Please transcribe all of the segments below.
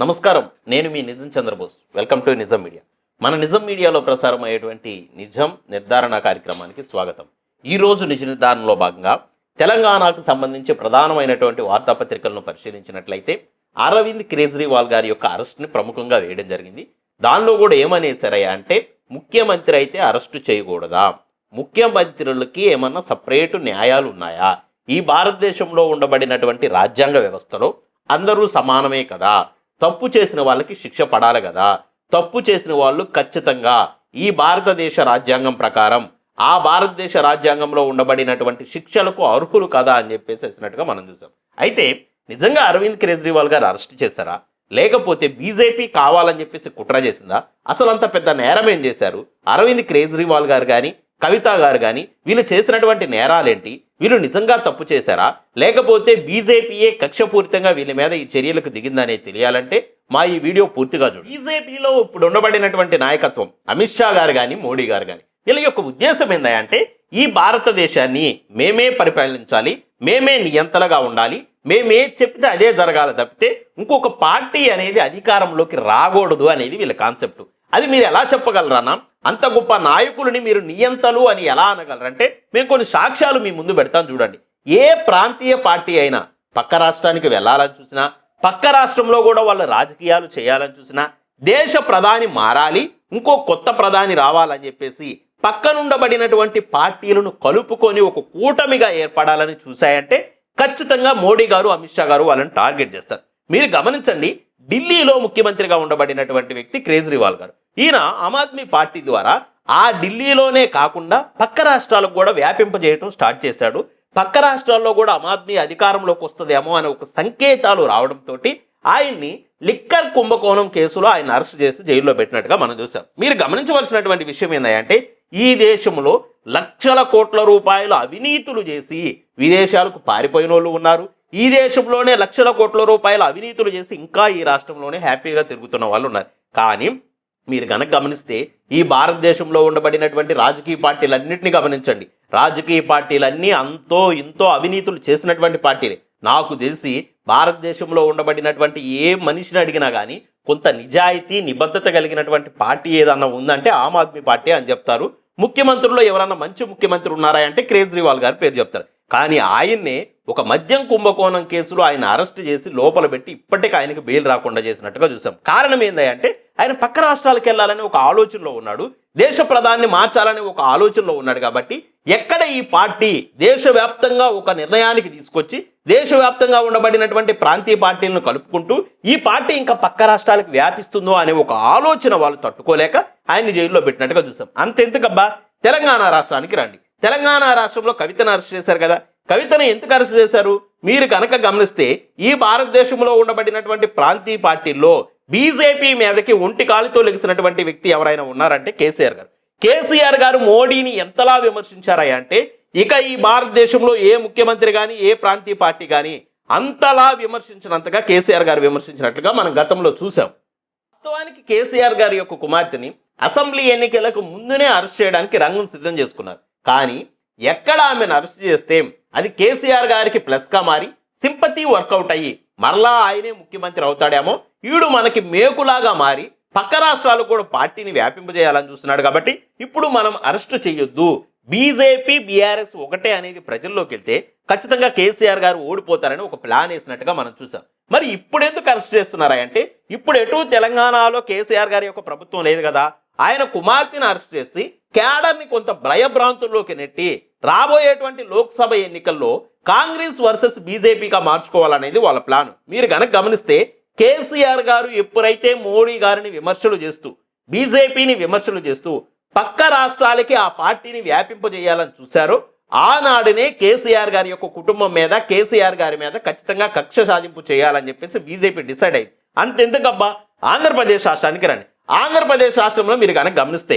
నమస్కారం. నేను మీ Nijam Chandrabose. Welcome to Nijam media. మన నిజం మీడియాలో ప్రసారం అయ్యేటువంటి నిజం నిర్ధారణ కార్యక్రమానికి స్వాగతం. ఈరోజు నిజ నిర్ధారణలో భాగంగా తెలంగాణకు సంబంధించి ప్రధానమైనటువంటి వార్తాపత్రికలను పరిశీలించినట్లయితే అరవింద్ కేజ్రీవాల్ గారి యొక్క అరెస్ట్ని ప్రముఖంగా వేయడం జరిగింది. దానిలో కూడా ఏమనేసారయ్యా అంటే ముఖ్యమంత్రి అయితే అరెస్టు చేయకూడదా? ముఖ్యమంత్రులకి ఏమన్నా సపరేటు న్యాయాలు ఉన్నాయా? ఈ భారతదేశంలో ఉండబడినటువంటి రాజ్యాంగ వ్యవస్థలో అందరూ సమానమే కదా? తప్పు చేసిన వాళ్ళకి శిక్ష పడాలి కదా. తప్పు చేసిన వాళ్ళు ఖచ్చితంగా ఈ భారతదేశ రాజ్యాంగం ప్రకారం ఆ భారతదేశ రాజ్యాంగంలో ఉండబడినటువంటి శిక్షలకు అర్హులు కదా అని చెప్పేసి వేసినట్టుగా మనం చూసాం. అయితే నిజంగా అరవింద్ కేజ్రీవాల్ గారు అరెస్ట్ చేశారా? లేకపోతే బీజేపీ కావాలని చెప్పేసి కుట్ర చేసిందా? అసలు అంత పెద్ద నేరం ఏం చేశారు? అరవింద్ కేజ్రీవాల్ గారు కానీ కవిత గారు కానీ వీళ్ళు చేసినటువంటి నేరాలేంటి? వీళ్ళు నిజంగా తప్పు చేశారా? లేకపోతే బీజేపీయే కక్షపూరితంగా వీళ్ళ మీద ఈ చర్యలకు దిగిందనే తెలియాలంటే మా ఈ వీడియో పూర్తిగా చూడు బీజేపీలో ఇప్పుడు ఉండబడినటువంటి నాయకత్వం అమిత్ షా గారు కానీ మోడీ గారు కానీ వీళ్ళ యొక్క ఉద్దేశం ఏందంటే ఈ భారతదేశాన్ని మేమే పరిపాలించాలి మేమే నియంతలుగా ఉండాలి మేమే చెప్తే అదే జరగాలి తప్పితే ఇంకొక పార్టీ అనేది అధికారంలోకి రాకూడదు అనేది వీళ్ళ కాన్సెప్ట్. అది మీరు ఎలా చెప్పగలరానా అంత గొప్ప నాయకులని మీరు నియంతలు అని ఎలా అనగలరంటే మేము కొన్ని సాక్ష్యాలు మీ ముందు పెడతాం చూడండి. ఏ ప్రాంతీయ పార్టీ అయినా పక్క రాష్ట్రానికి వెళ్ళాలని చూసినా పక్క రాష్ట్రంలో కూడా వాళ్ళు రాజకీయాలు చేయాలని చూసినా దేశ ప్రధాని మారాలి ఇంకో కొత్త ప్రధాని రావాలని చెప్పేసి పక్కనుండబడినటువంటి పార్టీలను కలుపుకొని ఒక కూటమిగా ఏర్పడాలని చూశాయంటే ఖచ్చితంగా మోడీ గారు అమిత్ షా గారు వాళ్ళని టార్గెట్ చేస్తారు. మీరు గమనించండి ఢిల్లీలో ముఖ్యమంత్రిగా ఉండబడినటువంటి వ్యక్తి కేజ్రీవాల్ గారు. ఈయన ఆమ్ ఆద్మీ పార్టీ ద్వారా ఆ ఢిల్లీలోనే కాకుండా పక్క రాష్ట్రాలకు కూడా వ్యాపింపజేయటం స్టార్ట్ చేశాడు. పక్క రాష్ట్రాల్లో కూడా ఆమ్ ఆద్మీ అధికారంలోకి వస్తుందేమో అనే ఒక సంకేతాలు రావడంతో ఆయన్ని లిక్కర్ కుంభకోణం కేసులో ఆయన అరెస్ట్ చేసి జైల్లో పెట్టినట్టుగా మనం చూసాం మీరు గమనించవలసినటువంటి విషయం ఏంటంటే ఈ దేశంలో లక్షల కోట్ల రూపాయల అవినీతులు చేసి విదేశాలకు పారిపోయిన వాళ్ళు ఉన్నారు. ఈ దేశంలోనే లక్షల కోట్ల రూపాయల అవినీతులు చేసి ఇంకా ఈ రాష్ట్రంలోనే హ్యాపీగా తిరుగుతున్న వాళ్ళు ఉన్నారు కానీ మీరు గనక గమనిస్తే ఈ భారతదేశంలో ఉండబడినటువంటి రాజకీయ పార్టీలన్నింటినీ గమనించండి. రాజకీయ పార్టీలన్నీ అంతో ఇంతో అవినీతులు చేసినటువంటి పార్టీలే. నాకు తెలిసి భారతదేశంలో ఉండబడినటువంటి ఏ మనిషిని అడిగినా కానీ కొంత నిజాయితీ నిబద్ధత కలిగినటువంటి పార్టీ ఏదన్నా ఉందంటే ఆమ్ ఆద్మీ పార్టీ అని చెప్తారు. ముఖ్యమంత్రుల్లో ఎవరన్నా మంచి ముఖ్యమంత్రి ఉన్నారా అంటే కేజ్రీవాల్ గారి పేరు చెప్తారు. కానీ ఆయన్నే ఒక మద్యం కుంభకోణం కేసులో ఆయన అరెస్ట్ చేసి లోపల పెట్టి ఇప్పటికీ ఆయనకు బెయిల్ రాకుండా చేసినట్టుగా చూసాం. కారణం ఏంటంటే ఆయన పక్క రాష్ట్రాలకు వెళ్ళాలని ఒక ఆలోచనలో ఉన్నాడు దేశ ప్రధాన్ని మార్చాలని ఒక ఆలోచనలో ఉన్నాడు కాబట్టి ఎక్కడ ఈ పార్టీ దేశవ్యాప్తంగా ఒక నిర్ణయానికి తీసుకొచ్చి దేశవ్యాప్తంగా ఉండబడినటువంటి ప్రాంతీయ పార్టీలను కలుపుకుంటూ ఈ పార్టీ ఇంకా పక్క రాష్ట్రాలకు వ్యాపిస్తుందో అనే ఒక ఆలోచన వాళ్ళు తట్టుకోలేక ఆయన్ని జైల్లో పెట్టినట్టుగా చూసాం. అంతెందుకబ్బా? తెలంగాణ రాష్ట్రానికి రండి. తెలంగాణ రాష్ట్రంలో కవితను అరెస్ట్ చేశారు కదా కవితను ఎందుకు అరెస్ట్ చేశారు? మీరు కనుక గమనిస్తే ఈ భారతదేశంలో ఉండబడినటువంటి ప్రాంతీయ పార్టీల్లో బీజేపీ మీదకి ఒంటి కాలితో లెగిసినటువంటి వ్యక్తి ఎవరైనా ఉన్నారంటే కేసీఆర్ గారు. కేసీఆర్ గారు మోడీని ఎంతలా విమర్శించారా అంటే ఇక ఈ భారతదేశంలో ఏ ముఖ్యమంత్రి కానీ ఏ ప్రాంతీయ పార్టీ కానీ అంతలా విమర్శించినంతగా కేసీఆర్ గారు విమర్శించినట్లుగా మనం గతంలో చూసాం వాస్తవానికి కేసీఆర్ గారి యొక్క కుమార్తెని అసెంబ్లీ ఎన్నికలకు ముందునే అరెస్ట్ చేయడానికి రంగం సిద్ధం చేసుకున్నారు. కానీ ఎక్కడ ఆమెను అరెస్ట్ చేస్తే అది కేసీఆర్ గారికి ప్లస్గా మారి సింపతి వర్కౌట్ అయ్యి మరలా ఆయనే ముఖ్యమంత్రి అవుతాడేమో ఈడు మనకి మేకులాగా మారి పక్క రాష్ట్రాలు కూడా పార్టీని వ్యాపింపజేయాలని చూస్తున్నాడు కాబట్టి ఇప్పుడు మనం అరెస్ట్ చేయొద్దు. బీజేపీ బీఆర్ఎస్ ఒకటే అనేది ప్రజల్లోకి వెళ్తే ఖచ్చితంగా కేసీఆర్ గారు ఓడిపోతారని ఒక ప్లాన్ వేసినట్టుగా మనం చూసాం. మరి ఇప్పుడు ఎందుకు అరెస్ట్ చేస్తున్నారా అంటే ఇప్పుడు ఎటు తెలంగాణలో కేసీఆర్ గారి యొక్క ప్రభుత్వం లేదు కదా ఆయన కుమార్తెను అరెస్ట్ చేసి క్యాడర్ని కొంత భయభ్రాంతుల్లోకి నెట్టి రాబోయేటువంటి లోక్సభ ఎన్నికల్లో కాంగ్రెస్ వర్సెస్ బీజేపీగా మార్చుకోవాలనేది వాళ్ళ ప్లాన్. మీరు గనక గమనిస్తే కేసీఆర్ గారు ఎప్పుడైతే మోడీ గారిని విమర్శలు చేస్తూ బీజేపీని విమర్శలు చేస్తూ పక్క రాష్ట్రాలకి ఆ పార్టీని వ్యాపింపజేయాలని చూశారో ఆనాడునే కేసీఆర్ గారి యొక్క కుటుంబం మీద కేసీఆర్ గారి మీద ఖచ్చితంగా కక్ష సాధింపు చేయాలని చెప్పేసి బీజేపీ డిసైడ్ అయింది. అంతెందుకబ్బా? ఆంధ్రప్రదేశ్ రాష్ట్రానికి రండి. ఆంధ్రప్రదేశ్ రాష్ట్రంలో మీరు కనుక గమనిస్తే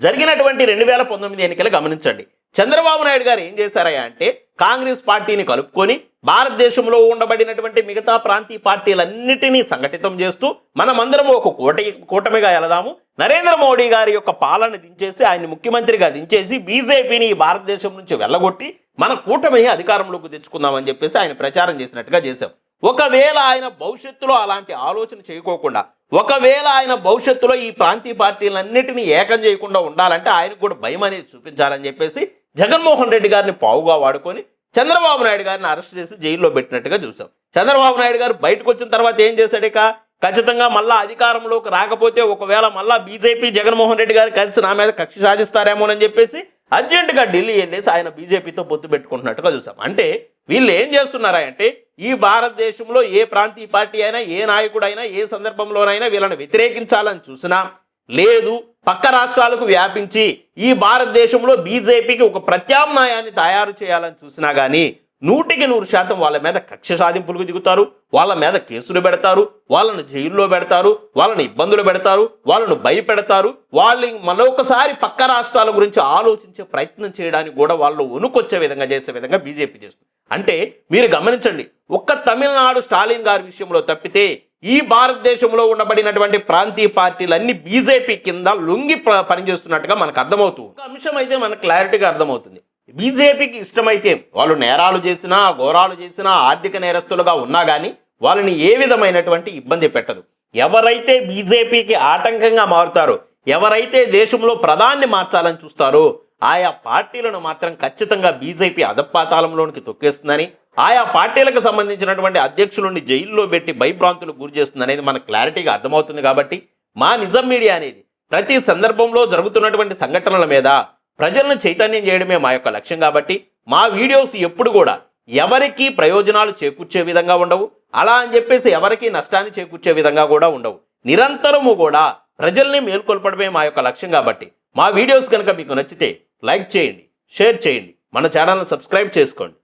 జరిగినటువంటి రెండు వేల పంతొమ్మిది ఎన్నికలు గమనించండి. చంద్రబాబు నాయుడు గారు ఏం చేశారయ్యా అంటే కాంగ్రెస్ పార్టీని కలుపుకొని భారతదేశంలో ఉండబడినటువంటి మిగతా ప్రాంతీయ పార్టీలన్నిటినీ సంఘటితం చేస్తూ మనమందరం ఒక కూట కూటమిగా వెళదాము నరేంద్ర మోడీ గారి యొక్క పాలన దించేసి ఆయన్ని ముఖ్యమంత్రిగా దించేసి బీజేపీని భారతదేశం నుంచి వెళ్ళగొట్టి మన కూటమిని అధికారంలోకి తెచ్చుకుందామని చెప్పేసి ఆయన ప్రచారం చేసినట్టుగా చేశాం. ఒకవేళ ఆయన భవిష్యత్తులో అలాంటి ఆలోచన చేయకోకుండా ఒకవేళ ఆయన భవిష్యత్తులో ఈ ప్రాంతీయ పార్టీలన్నిటినీ ఏకం చేయకుండా ఉండాలంటే ఆయనకు కూడా భయం అనేది చూపించాలని చెప్పేసి జగన్మోహన్ రెడ్డి గారిని పావుగా వాడుకొని చంద్రబాబు నాయుడు గారిని అరెస్ట్ చేసి జైల్లో పెట్టినట్టుగా చూసాం. చంద్రబాబు నాయుడు గారు బయటకు వచ్చిన తర్వాత ఏం చేశాడు ఖచ్చితంగా మళ్ళా అధికారంలోకి రాకపోతే ఒకవేళ మళ్ళా బీజేపీ జగన్మోహన్ రెడ్డి గారు కలిసి నా మీద కక్ష సాధిస్తారేమోనని చెప్పేసి అర్జెంటుగా ఢిల్లీ వెళ్ళేసి ఆయన బీజేపీతో పొత్తు పెట్టుకుంటున్నట్టుగా చూసాం. అంటే వీళ్ళు ఏం చేస్తున్నారా అంటే ఈ భారతదేశంలో ఏ ప్రాంతీయ పార్టీ అయినా ఏ నాయకుడైనా ఏ సందర్భంలోనైనా వీళ్ళని వ్యతిరేకించాలని చూసినా లేదు పక్క రాష్ట్రాలకు వ్యాపించి ఈ భారతదేశంలో బీజేపీకి ఒక ప్రత్యామ్నాయాన్ని తయారు చేయాలని చూసినా కానీ నూటికి నూరు శాతం వాళ్ళ మీద కక్ష సాధింపులకు దిగుతారు వాళ్ళ మీద కేసులు పెడతారు వాళ్ళను జైల్లో పెడతారు వాళ్ళని ఇబ్బందులు పెడతారు వాళ్ళను భయపెడతారు వాళ్ళు మరొకసారి పక్క రాష్ట్రాల గురించి ఆలోచించే ప్రయత్నం చేయడానికి కూడా వాళ్ళు వణుకొచ్చే విధంగా చేసే విధంగా బీజేపీ చేస్తుంది. అంటే మీరు గమనించండి ఒక్క తమిళనాడు స్టాలిన్ గారి విషయంలో తప్పితే ఈ భారతదేశంలో ఉండబడినటువంటి ప్రాంతీయ పార్టీలన్నీ బీజేపీ కింద లొంగి పనిచేస్తున్నట్టుగా మనకు అర్థమవుతుంది అంశం అయితే మనకు క్లారిటీగా అర్థమవుతుంది. బీజేపీకి ఇష్టమైతే వాళ్ళు నేరాలు చేసినా ఘోరాలు చేసినా ఆర్థిక నేరస్తులుగా ఉన్నా కానీ వాళ్ళని ఏ విధమైనటువంటి ఇబ్బంది పెట్టదు. ఎవరైతే బీజేపీకి ఆటంకంగా మారుతారో ఎవరైతే దేశంలో ప్రధాన్ని మార్చాలని చూస్తారో ఆయా పార్టీలను మాత్రం ఖచ్చితంగా బీజేపీ అధపాతాళంలోనికి తొక్కేస్తుందని ఆయా పార్టీలకు సంబంధించినటువంటి అధ్యక్షులని జైల్లో పెట్టి భయభ్రాంతులు గురి చేస్తుంది అనేది మనకు క్లారిటీగా అర్థమవుతుంది కాబట్టి మా నిజం మీడియా అనేది ప్రతి సందర్భంలో జరుగుతున్నటువంటి సంఘటనల మీద ప్రజలను చైతన్యం చేయడమే మా యొక్క లక్ష్యం కాబట్టి మా వీడియోస్ ఎప్పుడు కూడా ఎవరికి ప్రయోజనాలు చేకూర్చే విధంగా ఉండవు. అలా అని చెప్పేసి ఎవరికి నష్టాన్ని చేకూర్చే విధంగా కూడా ఉండవు. నిరంతరము కూడా ప్రజల్ని మేల్కొల్పడమే మా యొక్క లక్ష్యం కాబట్టి మా వీడియోస్ కనుక మీకు నచ్చితే లైక్ చేయండి షేర్ చేయండి. మన ఛానల్ని సబ్స్క్రైబ్ చేసుకోండి.